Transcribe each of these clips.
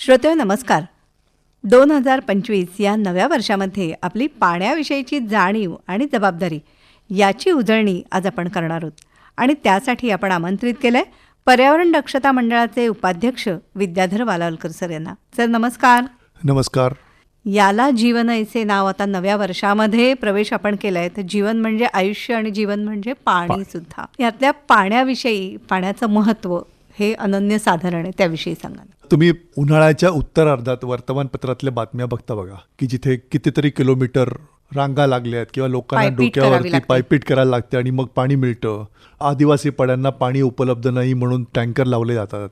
श्रोते नमस्कार. दोन हजार पंचवीस या नव्या वर्षामध्ये आपली पाण्याविषयीची जाणीव आणि जबाबदारी याची उजळणी आज आपण करणार आहोत. आणि त्यासाठी आपण आमंत्रित केलं आहे पर्यावरण दक्षता मंडळाचे उपाध्यक्ष विद्याधर वालावलकर सर यांना. सर नमस्कार. नमस्कार. याला जीवन ऐसे नाव आता नव्या वर्षामध्ये प्रवेश आपण केलाय. तर जीवन म्हणजे आयुष्य आणि जीवन म्हणजे पाणी सुद्धा. यातल्या पाण्याविषयी पाण्याचं महत्त्व हे अनन्य साधारण आहे त्याविषयी सांगा. तुम्ही उन्हाळ्याच्या उत्तरार्धात वर्तमानपत्रातल्या बातम्या बघता बघा की जिथे कितीतरी किलोमीटर रांगा लागल्या आहेत किंवा लोकांना डोक्यावरती. पायपीट करायला लागते आणि मग पाणी मिळतं. आदिवासी पाड्यांना पाणी उपलब्ध नाही म्हणून टँकर लावले जातात.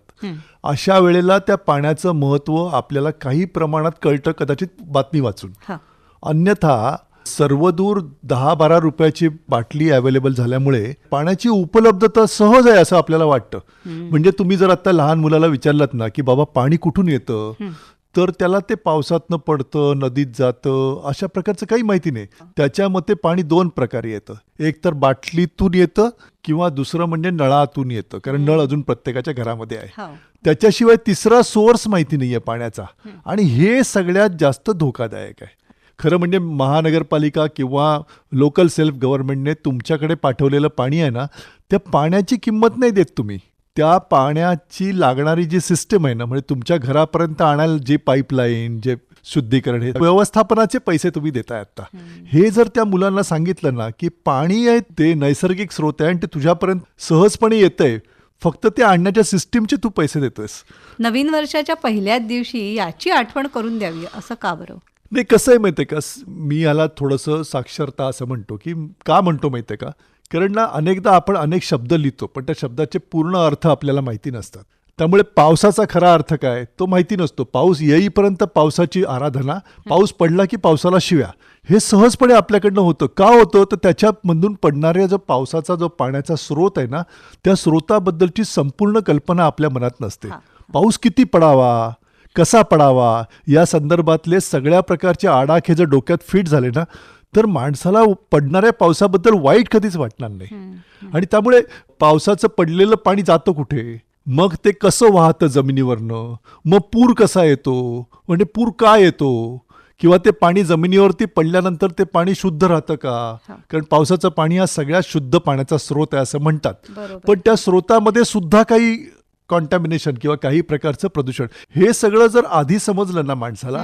अशा वेळेला त्या पाण्याचं महत्त्व आपल्याला काही प्रमाणात कळतं कदाचित बातमी वाचून. अन्यथा सर्वदूर दहा बारा रुपयाची बाटली अवेलेबल झाल्यामुळे पाण्याची उपलब्धता सहज आहे असं आपल्याला वाटतं. म्हणजे तुम्ही जर आता लहान मुलाला विचारलात ना की बाबा पाणी कुठून येतं? तर त्याला ते पावसातनं पडतं नदीत जातं अशा प्रकारचं काही माहिती नाही. त्याच्या मते पाणी दोन प्रकारे येतं. एक तर बाटलीतून येतं किंवा दुसरं म्हणजे नळातून येतं. कारण नळ अजून प्रत्येकाच्या घरामध्ये आहे. हो. त्याच्याशिवाय तिसरा सोर्स माहिती नाहीये पाण्याचा. आणि हे सगळ्यात जास्त धोकादायक आहे. खरं म्हणजे महानगरपालिका किंवा लोकल सेल्फ गव्हर्नमेंटने तुमच्याकडे पाठवलेलं पाणी आहे ना त्या पाण्याची किंमत नाही देत तुम्ही. त्या पाण्याची लागणारी जी सिस्टम आहे ना म्हणजे तुमच्या घरापर्यंत आणायला जे पाईपलाईन जे शुद्धीकरण हे व्यवस्थापनाचे पैसे तुम्ही देताय आता. हे जर त्या मुलांना सांगितलं ना की पाणी आहे ते नैसर्गिक स्रोत आहे आणि ते तुझ्यापर्यंत सहजपणे येतंय फक्त ते आणण्याच्या सिस्टीमचे तू पैसे देतोयस. नवीन वर्षाच्या पहिल्याच दिवशी याची आठवण करून द्यावी असं का बरं? नाही कसं आहे माहिती आहे का? मी याला थोडंसं साक्षरता असं म्हणतो की का म्हणतो माहिती आहे का? कारण ना अनेकदा आपण अनेक शब्द लिहितो पण त्या शब्दाचे पूर्ण अर्थ आपल्याला माहिती नसतात. त्यामुळे पावसाचा खरा अर्थ काय? तो माहिती नसतो. पाऊस येईपर्यंत पावसाची आराधना पाऊस पडला की पावसाला शिव्या. हे सहजपणे आपल्याकडनं होतं. का होतं? तर त्याच्यामधून पडणाऱ्या जो पावसाचा जो पाण्याचा स्रोत आहे ना त्या स्रोताबद्दलची संपूर्ण कल्पना आपल्या मनात नसते. पाऊस किती पडावा? कसा पडावा? या संदर्भातले सगळ्या प्रकारचे आडाखे जर डोक्यात फिट झाले ना तर माणसाला पडणाऱ्या पावसाबद्दल वाईट कधीच वाटणार नाही. आणि त्यामुळे पावसाचं पडलेलं पाणी जातं कुठे? मग ते कसं वाहतं जमिनीवरनं? मग पूर कसा येतो? म्हणजे पूर का येतो? किंवा ते पाणी जमिनीवरती पडल्यानंतर ते पाणी शुद्ध राहतं का? कारण पावसाचं पाणी हा सगळ्यात शुद्ध पाण्याचा स्रोत आहे असं म्हणतात. पण त्या स्रोतामध्ये सुद्धा काही कॉन्टॅमिनेशन किंवा काही प्रकारचं प्रदूषण. हे सगळं जर आधी समजलं ना माणसाला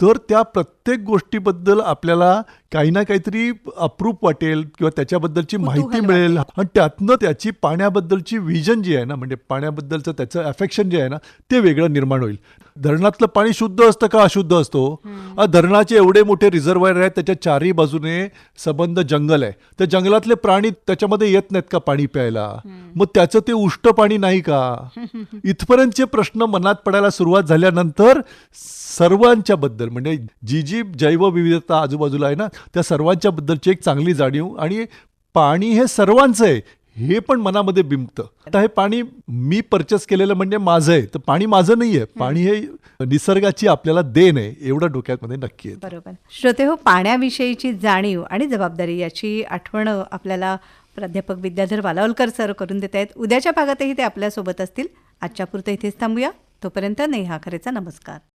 तर त्या प्रत्येक गोष्टीबद्दल आपल्याला काही ना काहीतरी अप्रूप वाटेल किंवा त्याच्याबद्दलची माहिती मिळेल. आणि त्यातनं त्याची पाण्याबद्दलची विजन जी आहे ना म्हणजे पाण्याबद्दलचं त्याचं अफेक्शन जे आहे ना ते वेगळं निर्माण होईल. धरणातलं पाणी शुद्ध असतं का अशुद्ध असतो? धरणाचे एवढे मोठे रिझर्वायर आहेत त्याच्या चारही बाजूने संबंध जंगल आहे. त्या जंगलातले प्राणी त्याच्यामध्ये येत नाहीत का पाणी प्यायला? मग त्याचं ते उष्ट पाणी नाही का? इथपर्यंतचे प्रश्न मनात पडायला सुरुवात झाल्यानंतर सर्वांच्या बद्दल म्हणजे जी जी जैवविविधता आजूबाजूला आहे ना त्या सर्वांच्या बद्दलची एक चांगली जाणीव आणि पाणी हे सर्वांचं आहे हे पण मनामध्ये बिंबतं. आता हे पाणी मी परचेस केलेलं म्हणजे माझं आहे तर पाणी माझं नाही आहे. पाणी हे निसर्गाची आपल्याला देण आहे एवढं डोक्यामध्ये नक्की आहे. बरोबर. श्रोते हो पाण्याविषयीची जाणीव आणि जबाबदारी याची आठवण आपल्याला प्राध्यापक विद्याधर वालावलकर सर करून देत आहेत. उद्याच्या भागातही ते आपल्यासोबत असतील. आजच्या पुरतं इथेच थांबूया. तोपर्यंत नेहा खरेचा नमस्कार.